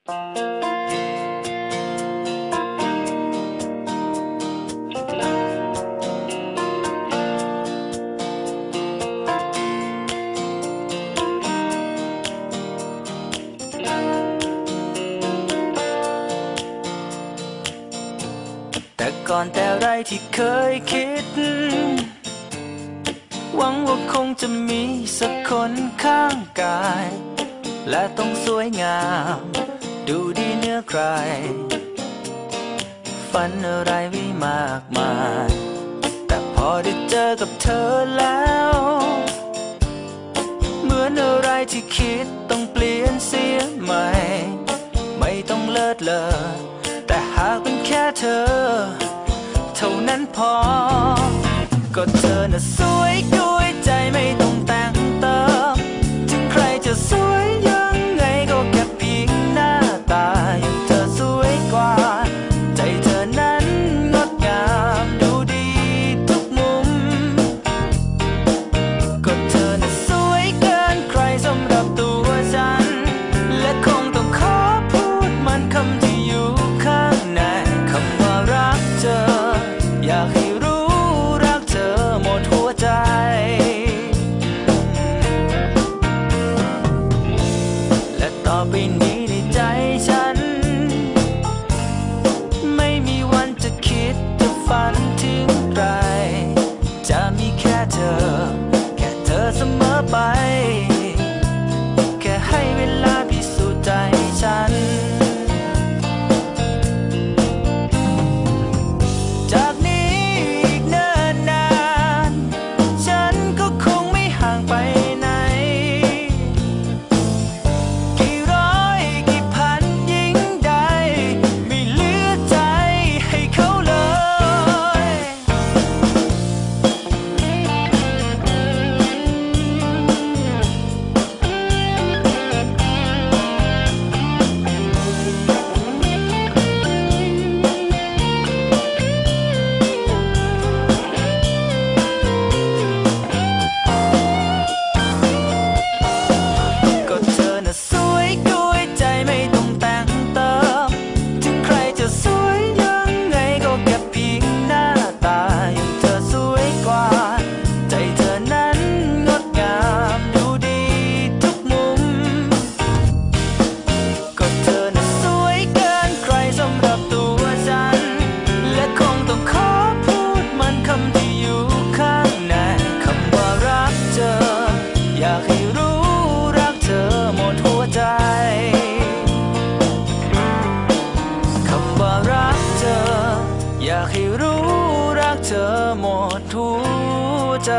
แต่ก่อนแต่ไรที่เคยคิด หวังว่าคงจะมีสักคนข้างกาย และต้องสวยงาม ดูดีเนื้อใคร ฝันอะไรไว้มากมาย แต่พอได้เจอกับเธอแล้ว เหมือนอะไรที่คิดต้องเปลี่ยนเสียใหม่ ไม่ต้องเลิศเลอแต่หากเป็นแค่เธอ เท่านั้นพอ ก็เธอน่ะสวยด้วยใจไม่ต้องแต่ง ฝันถึง หมดทุกใจ